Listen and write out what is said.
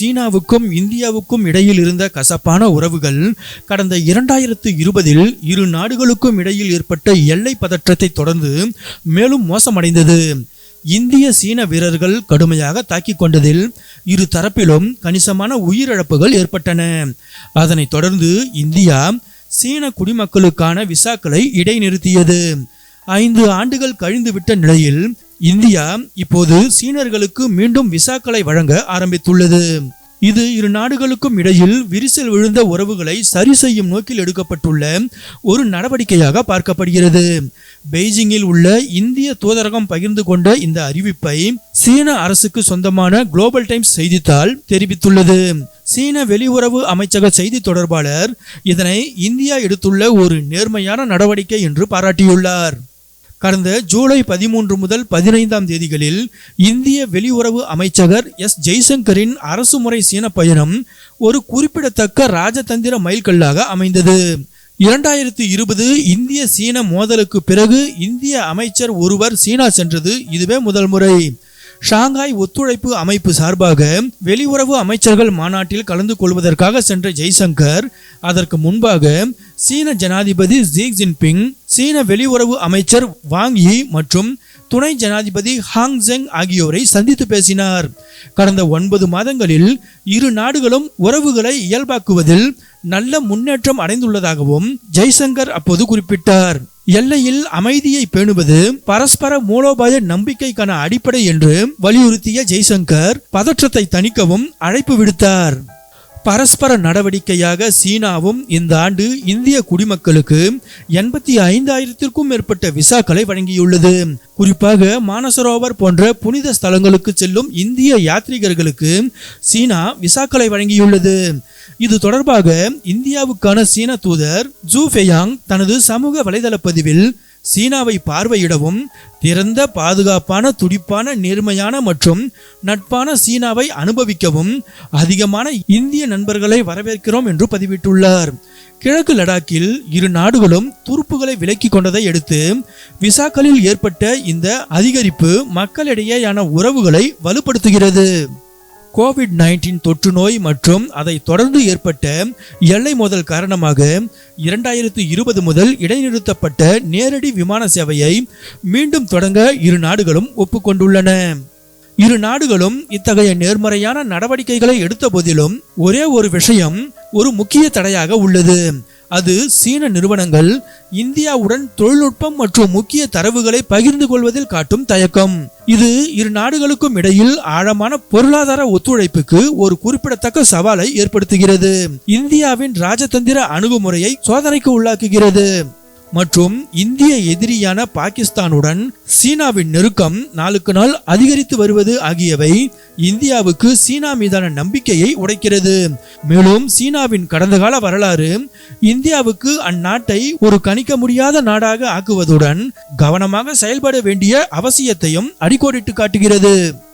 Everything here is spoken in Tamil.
சீனாவுக்கும் இந்தியாவுக்கும் இடையில் இருந்த கசப்பான உறவுகள் கடந்த இரண்டாயிரத்து இருபதில் இரு நாடுகளுக்கும் இடையில் ஏற்பட்ட எல்லை பதற்றத்தை தொடர்ந்து மேலும் மோசமடைந்தது. இந்திய சீன வீரர்கள் கடுமையாக தாக்கிக் கொண்டதில் இரு தரப்பிலும் கணிசமான உயிரிழப்புகள் ஏற்பட்டன. அதனைத் தொடர்ந்து இந்தியா சீன குடிமக்களுக்கான விசாக்களை இடைநிறுத்தியது. ஐந்து ஆண்டுகள் கழிந்துவிட்ட நிலையில் இந்தியா இப்போது சீனர்களுக்கு மீண்டும் விசாக்களை வழங்க ஆரம்பித்துள்ளது. இது இரு நாடுகளுக்கும் இடையில் விரிசல் விழுந்த உறவுகளை சரி செய்யும் நோக்கில் எடுக்கப்பட்டுள்ள ஒரு நடவடிக்கையாக பார்க்கப்படுகிறது. பெய்ஜிங்கில் உள்ள இந்திய தூதரகம் பகிர்ந்து கொண்ட இந்த அறிவிப்பை சீன அரசுக்கு சொந்தமான குளோபல் டைம்ஸ் செய்தித்தாள் தெரிவித்துள்ளது. சீன வெளியுறவு அமைச்சக செய்தி தொடர்பாளர் இதனை இந்தியா எடுத்துள்ள ஒரு நேர்மையான நடவடிக்கை என்று பாராட்டியுள்ளார். கடந்த ஜூலை பதிமூன்று முதல் பதினைந்தாம் தேதிகளில் இந்திய வெளியுறவு அமைச்சகர் எஸ் ஜெய்சங்கரின் அரசுமுறை சீன பயணம் ஒரு குறிப்பிடத்தக்க ராஜதந்திர மைல்கல்லாக அமைந்தது. இரண்டாயிரத்தி இருபது இந்திய சீன மோதலுக்கு பிறகு இந்திய அமைச்சர் ஒருவர் சீனா சென்றது இதுவே முதல் முறை. ஷாங்காய் ஒத்துழைப்பு அமைப்பு சார்பாக வெளியுறவு அமைச்சர்கள் மாநாட்டில் கலந்து கொள்வதற்காக சென்ற ஜெய்சங்கர் அதற்கு முன்பாக சீன ஜனாதிபதி ஜி ஜின்பிங் சீன வெளியுறவு அமைச்சர் வாங் யி மற்றும் துணை ஜனாதிபதி ஹாங் ஜெங் ஆகியோரை சந்தித்து பேசினார். கடந்த ஒன்பது மாதங்களில் இரு நாடுகளும் உறவுகளை இயல்பாக்குவதில் நல்ல முன்னேற்றம் அடைந்துள்ளதாகவும் ஜெய்சங்கர் அப்போது குறிப்பிட்டார். எல்லையில் அமைதியை பேணுவது பரஸ்பர மூலோபாய நம்பிக்கைக்கான அடிப்படை என்று வலியுறுத்திய ஜெய்சங்கர் பதற்றத்தை தணிக்கவும் அழைப்பு விடுத்தார். பரஸ்பர நடவடிக்கையாக சீனாவும் இந்த ஆண்டு இந்திய குடிமக்களுக்கு எண்பத்தி ஐந்தாயிரத்திற்கும் மேற்பட்ட விசாக்களை வழங்கியுள்ளது. குறிப்பாக மானசரோவர் போன்ற புனித ஸ்தலங்களுக்கு செல்லும் இந்திய யாத்ரீகர்களுக்கு சீனா விசாக்களை வழங்கியுள்ளது. இது தொடர்பாக இந்தியாவுக்கான சீன தூதர் ஜூ ஃபெயாங் தனது சமூக வலைதள பதிவில் சீனாவை பார்வையிடவும் திறந்த பாதுகாப்பான துடிப்பான நேர்மையான மற்றும் நட்பான சீனாவை அனுபவிக்கவும் அதிகமான இந்திய நண்பர்களை வரவேற்கிறோம் என்று பதிவிட்டுள்ளார். கிழக்கு லடாக்கில் இரு நாடுகளும் துருப்புகளை விலக்கிக் கொண்டதை அடுத்து விசாக்களில் ஏற்பட்ட இந்த அதிகரிப்பு மக்களிடையேயான உறவுகளை வலுப்படுத்துகிறது. கோவிட் நைன்டீன் தொற்று நோய் மற்றும் அதை தொடர்ந்து ஏற்பட்ட எல்லை மோதல் காரணமாக இரண்டாயிரத்து இருபது முதல் இடைநிறுத்தப்பட்ட நேரடி விமான சேவையை மீண்டும் தொடங்க இரு நாடுகளும் ஒப்புக்கொண்டுள்ளன. இரு நாடுகளும் இத்தகைய நேர்மறையான நடவடிக்கைகளை எடுத்த போதிலும் ஒரே ஒரு விஷயம் ஒரு முக்கிய தடையாக உள்ளது. அது சீன நிறுவனங்கள் இந்தியாவுடன் தொழில்நுட்பம் மற்றும் முக்கிய தரவுகளை பகிர்ந்து கொள்வதில் காட்டும் தயக்கம். இது இரு நாடுகளுக்கும் இடையில் ஆழமான பொருளாதார ஒத்துழைப்புக்கு ஒரு குறிப்பிடத்தக்க சவாலை ஏற்படுத்துகிறது. இந்தியாவின் ராஜதந்திர அணுகுமுறையை சோதனைக்கு உள்ளாக்குகிறது. மற்றும் இந்திய எதிரியான பாகிஸ்தானுடன் சீனாவின் நெருக்கம் நாளுக்கு நாள் அதிகரித்து வருவது ஆகியவை இந்தியாவுக்கு சீனா மீதான நம்பிக்கையை உடைக்கிறது. மேலும் சீனாவின் கடந்த கால வரலாறு இந்தியாவுக்கு அந்நாட்டை ஒரு கணிக்க முடியாத நாடாக ஆக்குவதுடன் கவனமாக செயல்பட வேண்டிய அவசியத்தையும் அடிக்கோடிட்டு காட்டுகிறது.